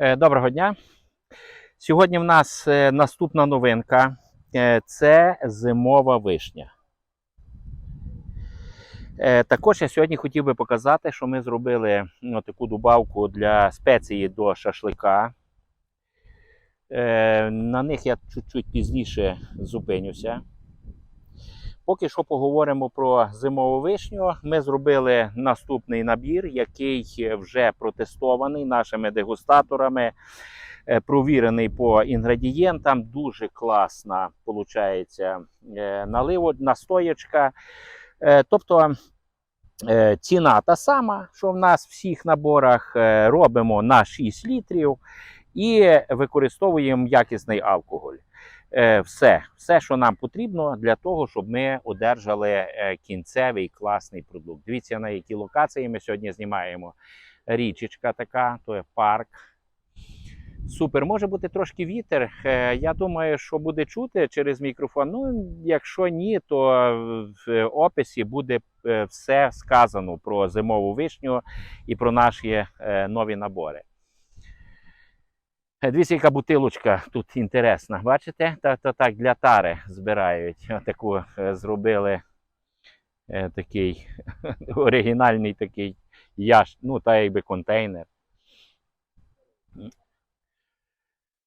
Е, Доброго дня. Сьогодні в нас е, наступна новинка. Е, Це зимова вишня. Також я сьогодні хотів би показати, що ми зробили ну, таку добавку для спеції до шашлика. На них я чуть-чуть пізніше зупинюся. Поки що поговоримо про зимову вишню. Ми зробили наступний набір, який вже протестований нашими дегустаторами, е, провірений по інгредієнтам. Дуже класна виходить наливо, настоячка. Е, Тобто е, ціна та сама, що в нас в всіх наборах. Е, Робимо на 6 літрів і використовуємо якісний алкоголь. Е, все, все, що нам потрібно для того, щоб ми одержали е, кінцевий класний продукт. Дивіться, на які локації ми сьогодні знімаємо. Річечка така, то є парк. Супер, може бути трошки вітер. Е, Я думаю, що буде чути через мікрофон. Ну, якщо ні, то в описі буде все сказано про зимову вишню і про наші нові набори. Е, Дивіться, яка бутилочка тут інтересна. Бачите? Та, та так для тари збирають. Таку е, зробили е, такий оригінальний такий яш, ну, та якби контейнер.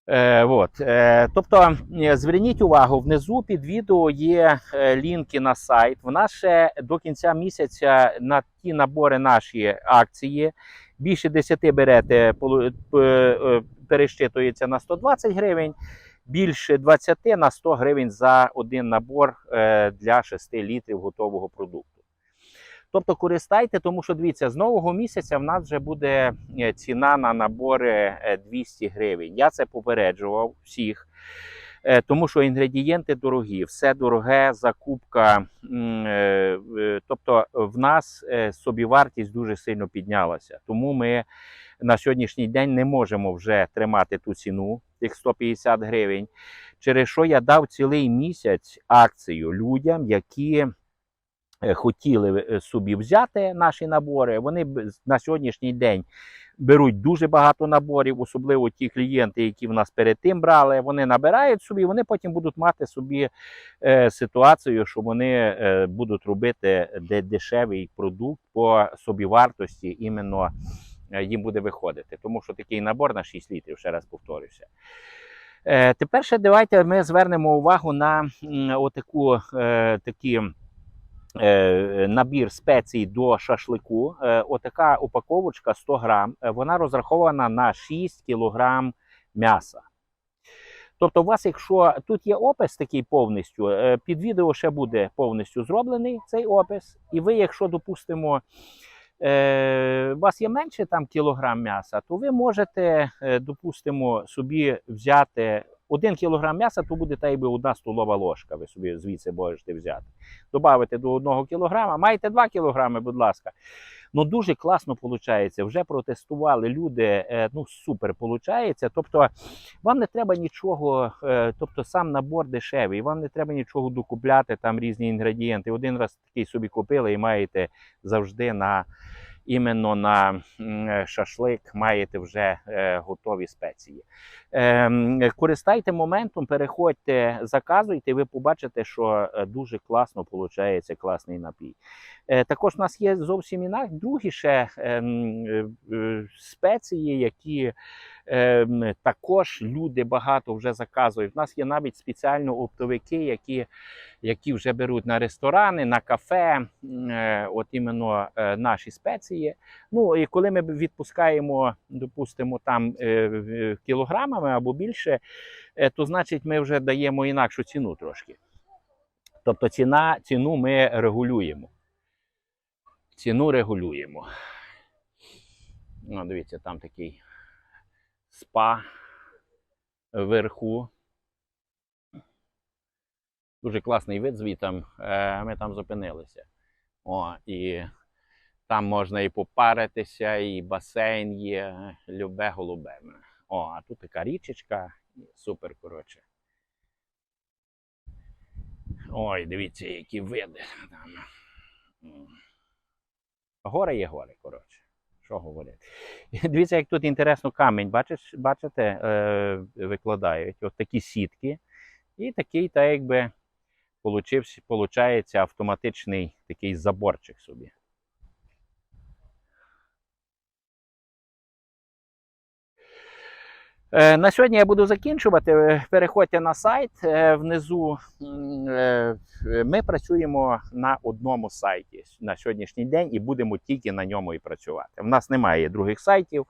Е, от. Е, тобто, е, зверніть увагу, внизу під відео є лінки на сайт. В нас ще до кінця місяця на ті набори наші акції. Більше 10 берете, перещитується на 120 гривень, більше 20 на 100 гривень за один набор е, для 6 літрів готового продукту. Тобто користайте, тому що дивіться, з нового місяця в нас вже буде е, ціна на набори е, 200 гривень. Я це попереджував всіх, е, тому що інгредієнти дорогі, все дороге, закупка. е, е, Тобто в нас е, собівартість дуже сильно піднялася. Тому ми на сьогоднішній день не можемо вже тримати ту ціну, тих 150 гривень. Через що я дав цілий місяць акцію людям, які е, хотіли е, собі взяти наші набори. Вони на сьогоднішній день беруть дуже багато наборів, особливо ті клієнти, які в нас перед тим брали. Вони набирають собі, вони потім будуть мати собі е, ситуацію, що вони будуть робити дешевий продукт по собівартості, іменно їм буде виходити. Тому що такий набор на 6 літрів, ще раз повторюся. Е, тепер ще давайте ми звернемо увагу на отаку е, такі е, набір спецій до шашлику. Е, Отака упаковочка 100 грам. е, Вона розрахована на 6 кілограм м'яса. Тобто, у вас, якщо тут є опис такий повністю, е, під відео ще буде повністю зроблений цей опис. І ви, якщо допустимо, е, у вас є менше там кілограм м'яса, то ви можете, е, допустимо, собі взяти один кілограм м'яса, то буде та якби одна столова ложка. Ви собі звідси можете взяти. Добавити до одного кілограма. Маєте два кілограми, будь ласка. Ну дуже класно виходить. Вже протестували люди. е, Ну супер виходить. Тобто, вам не треба нічого, е, тобто сам набор дешевий, вам не треба нічого докупляти, там різні інгредієнти. Один раз такий собі купили і маєте завжди на іменно на е, шашлик маєте вже е, готові спеції. Ем, користайте моментом, переходьте, заказуйте, ви побачите, що е, дуже класно виходить класний напій. Також у нас є зовсім інакше другі ще ем, спеції, які також люди багато вже заказують. У нас є навіть спеціально оптовики, які, які вже беруть на ресторани, на кафе, е, от іменно е, наші спеції. Ну і коли ми відпускаємо, допустимо, там е, кілограмами або більше, то значить ми вже даємо інакшу ціну трошки. Тобто ціна, ціну ми регулюємо. Ціну регулюємо. Ну, дивіться, там такий спа вверху. Дуже класний вид звітом. Е, Ми там зупинилися. О, і там можна і попаритися, і басейн є, любе голубе. О, а тут така річечка. Супер, коротше. Ой, дивіться, які види. Гори є гори, коротше. Що говорити. Дивіться, як тут інтересно камінь, бачиш, бачите, е, викладають от такі сітки. І такий, так якби, получається автоматичний такий заборчик собі. На сьогодні я буду закінчувати. Е, Переходьте на сайт е, внизу. е, Ми працюємо на одному сайті на сьогоднішній день і будемо тільки на ньому і працювати. У нас немає других сайтів.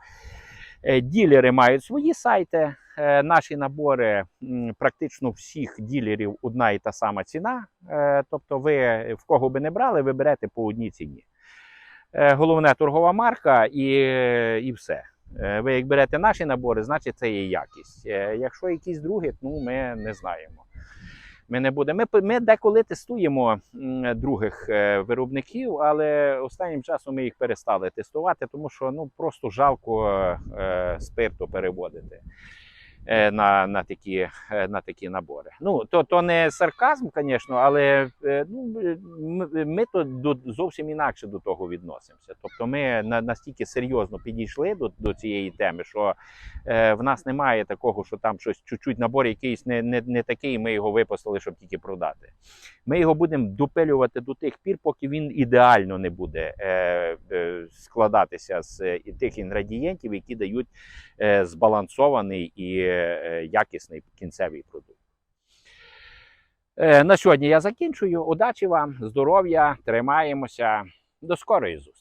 Е, Ділери мають свої сайти. Е, Наші набори практично всіх ділерів одна і та сама ціна. Е, Тобто, ви в кого би не брали, ви берете по одній ціні. Е, Головне торгова марка і, і все. Е, Ви як берете наші набори, значить це є якість. Е, Якщо якісь другі, ну ми не знаємо. Ми не будемо. Ми, ми деколи тестуємо других е, виробників, але останнім часом ми їх перестали тестувати, тому що ну просто жалко спирту переводити на, на, такі, е, на такі набори. Ну, то, то не сарказм, звісно, але е, ну, е, ми, ми то до, зовсім інакше до того відносимося. Тобто ми на, настільки серйозно підійшли до, до цієї теми, що е, в нас немає такого, що там щось чуть-чуть набор якийсь не, не, не такий, ми його випустили, щоб тільки продати. Ми його будемо допилювати до тих пір, поки він ідеально не буде е, е, складатися з е, тих інгредієнтів, які дають е, збалансований і е, якісний кінцевий продукт. Е, на сьогодні я закінчую. Удачі вам, здоров'я, тримаємося. До скорої зустрічі!